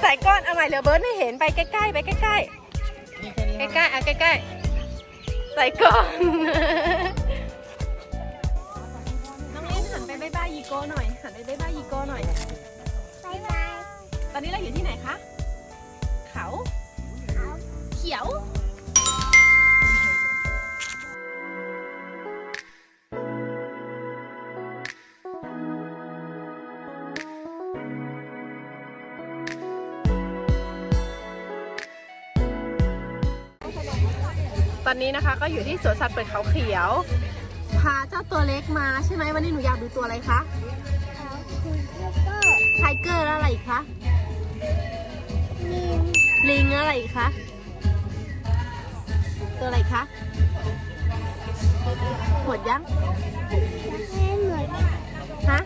ใส่ก้อนเอาใหม่เดี๋ยวเบิร์ดไม่เห็นไปใกล้ๆไปใกล้นี่แค่นี้ๆใกล้ๆอะใกล้ๆใส่ก้อนน้องลินหันไปบ๊ายบายยีโก้หน่อยหันไปบ๊ายบายยีโก้หน่อยบายบายตอนนี้เราอยู่ที่ไหนคะเขาเขาเขียว ตอนนี้นะคะก็อยู่ที่สวนสัตว์เปิดเขาเขียว พาเจ้าตัวเล็กมาใช่ไหมวันนี้หนูอยากดูตัวอะไรคะเขาคุณก็ไทเกอร์แล้วอะไรอีกคะลิงล้วอะไรอีกคะตัวอะไรคะหมดยังฮะ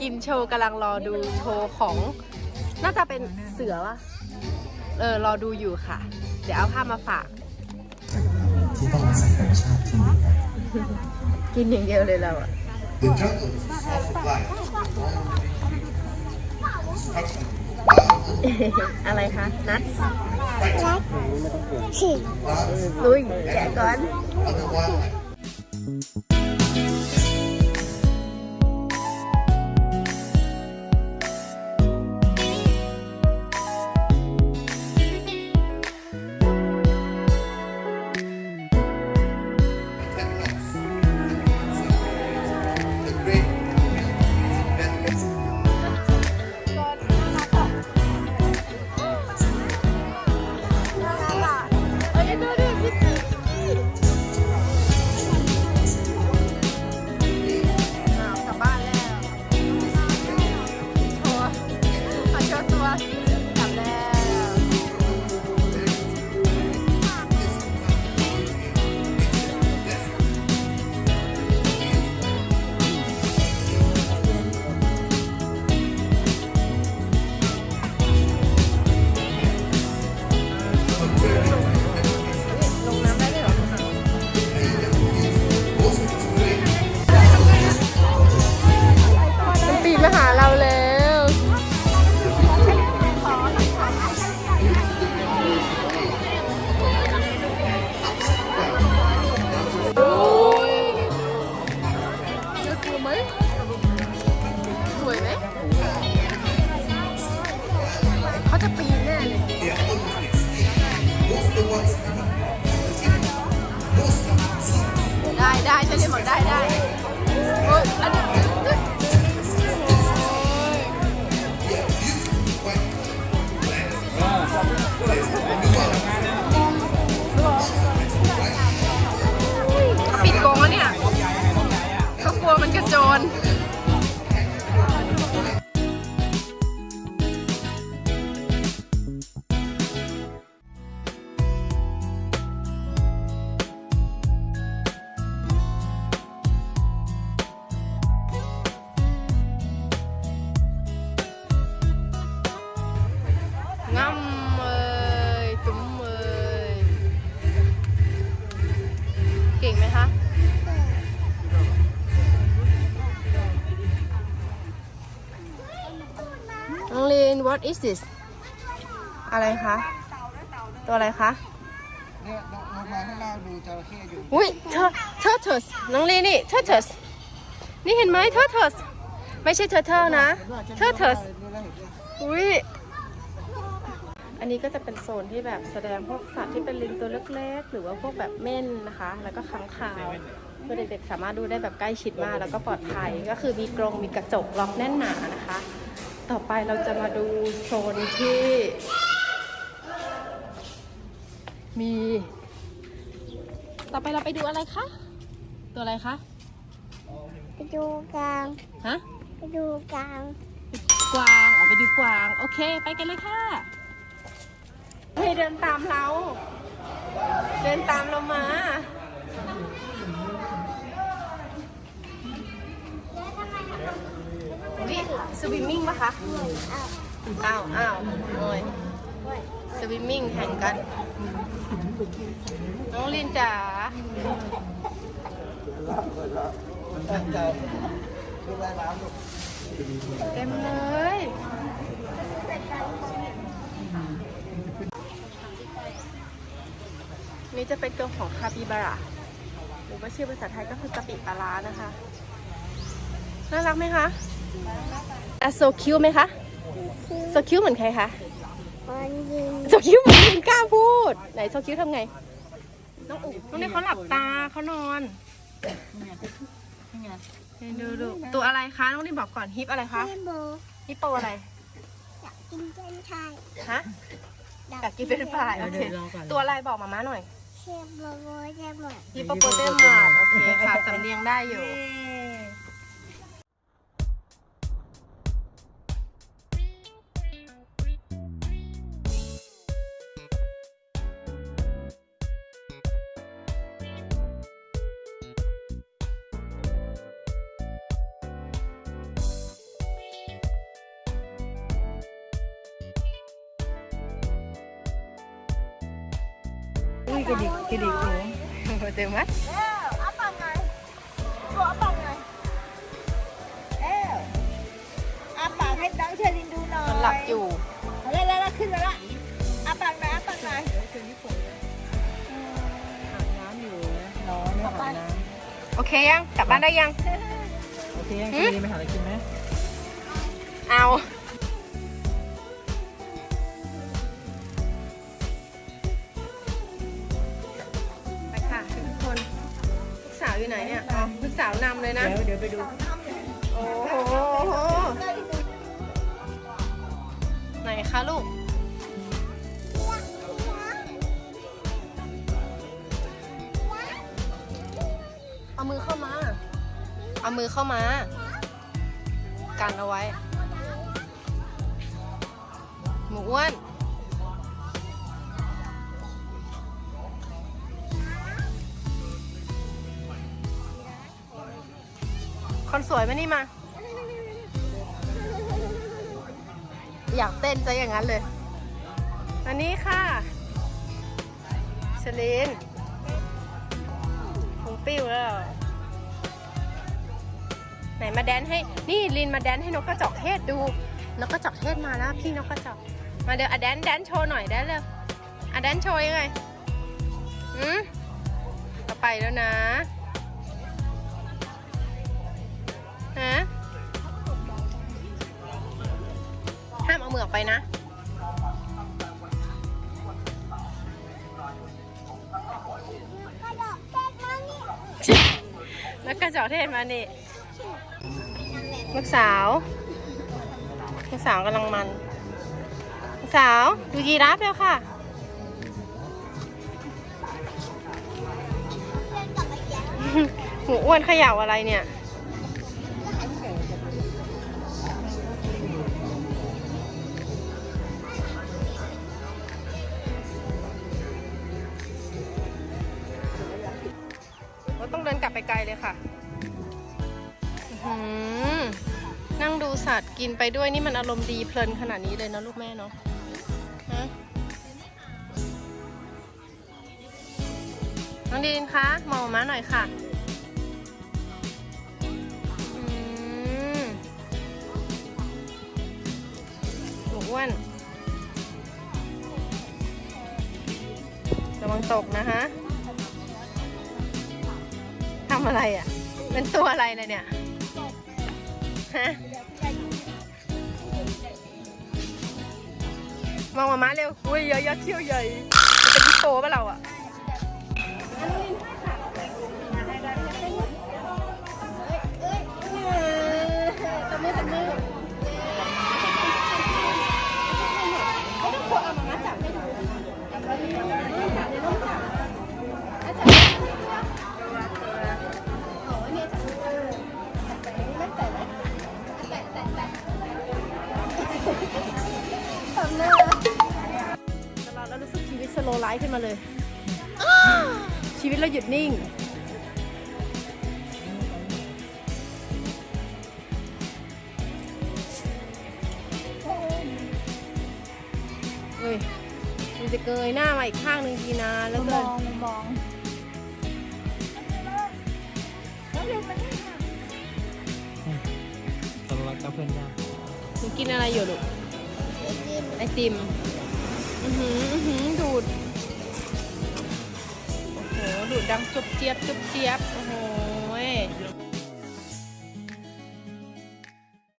กินโชว์กำลังรอดูโชว์ของ น่าจะเป็นเสือวะ เออรอดูอยู่ค่ะ เดี๋ยวเอาภาพมาฝาก ที่ต้องอาศัยธรรมชาติที่นี่ครับกินอย่างเดียวเลยเราอะ The jungle of life อะไรคะ นัดรักสิลุยแกะก่อน otherwise อ้ เรียนบอกได้ได้โอ้ยอันนี้ปิดกรงแล้วเนี่ยเขากลัวมันกระโจน what is this อะไรคะ ตัวอะไรคะเนี่ยลงลงมาข้างล่างดูจระเข้อยู่อุ้ยเทอร์เทอร์ทสน้องลีนี่เทอร์ทสนี่เห็นไหมเทอร์ทสไม่ใช่เทอร์เทลนะเทอร์ทสนี่แล้วเห็นไหมอุ้ยอันนี้ก็จะเป็นโซนที่แบบแสดงพวกสัตว์ที่เป็นลิงตัวเล็กๆ หรือว่าพวกแบบเม่นนะคะ แล้วก็ค้างคาวเพื่อเด็กๆสามารถดูได้แบบใกล้ชิดมากแล้วก็ปลอดภัย ก็คือมีกรงมีกระจกล็อกแน่นหนานะคะ ต่อไปเราจะมาดูโซนที่ มี ต่อไปเราไปดูอะไรคะ ตัวอะไรคะ ไปดูกลางฮะ ไปดูกลางกวางออกไปดูกวาง โอเค ไปกันเลยค่ะเฮ้ยเดินตามเรา เดินตามเรามา สวิมมิ่งปะคะอ้าวอ้าวโอยสวิมมิ่งแข่งกัน น้องลินจ๋าเต็มเลยนี่จะเป็นตัวของคาปิบาระหรือว่าชื่อภาษาไทยก็คือกะปิปลานะคะ น่ารักไหมคะ อะโซคิวไหมคะโซคิวเหมือนใครคะบอลยิงโซคิวเหมือนลิงกล้าพูด ไหนโซคิวทำไง น้องอุน้องเนี่ยเขาหลับตาเขานอนนี่ดูดูตัวอะไรคะ น้องนี่บอกก่อนฮิปอะไรคะพี่โบฮิปโปอะไร อยากกินเส้นไทยฮะอยากกินเป็นฝ่ายโอเคตัวอะไรบอกมาม่าหน่อยเชฟโบโบใช่ไหมฮิปโปโปเตมัสโอเคค่ะสำเนียงได้อยู่ ยกระดิกกระดิกหูโปเตมัสอาปากไงตัวอาปากไงเอ้วอาปากให้น้องเชลินดูหน่อยมันหลับอยู่เอาแล้วแล้วขึ้นมาละอาปากหน่อยอาปากหน่อยอาบน้ำอยู่นะน้องเนี่ยอาบน้โอเคยังกลับบ้านได้ยังำโอเคยังจะมีไปหาอะไรกินไหมเอา ไหนเนี่ยอ๋อลูกสาวนำเลยนะ เดี๋ยวเดี๋ยวไปดู โอ้โห ไหนคะลูก เอามือเข้ามา เอามือเข้ามา กันเอาไว้ หมูอ้วน คนสวยมานี่มา อยากเต้นซะอย่างนั้นเลย อันนี้ค่ะเชลินพุงปิ้วแล้ว ไหนมาแดนให้ นี่ลินมาแดนให้นกกระจอกเทศดู นกกระจอกเทศมาแล้วพี่นกกระจอก มาเดี๋ยวอะแดนแดนโชว์หน่อยได้เลยอะแดนโชว์ยังไงอืมเอาไปแล้วนะ มเอามือออกไปนะกระโดดเต้นมานี่แล้วกระจอกเทศมานี่ลูกสาว ลูกสาวกำลังมัน ลูกสาว ดูยีราฟเร็วค่ะเล่นกับไอ้แจ๊คหมูอ้วนเขย่าอะไรเนี่ย เดินกลับไปไกลเลยค่ะนั่งดูสัตว์กินไปด้วยนี่มันอารมณ์ดีเพลินขนาดนี้เลยเนะลูกแม่เนาะฮะน้องดีนคะมองมาหน่อยค่ะหมูอ้วนระวังตกนะฮะำอะไรอะ เป็นตัวอะไรเลยเนี่ย ฮะ มองมาม้าเร็ว อุ้ยเยอะยักษ์เที่ยวใหญ่จะเป็นพี่โตปะเราอะตบมือตบมือ ชีวิตเราหยุดนิ่งเฮ้ยมันจะเกยหน้ามาอีกข้างหนึ่งทีนะแล้วมก็องมองสำหรับกับเพื่อนยากหนูกินอะไรอยู่ลูก ไอติม อือหือ อือหือ ดูด โหดูดดังจุบเจี๊ยบจุบเจี๊ยบโอ้โห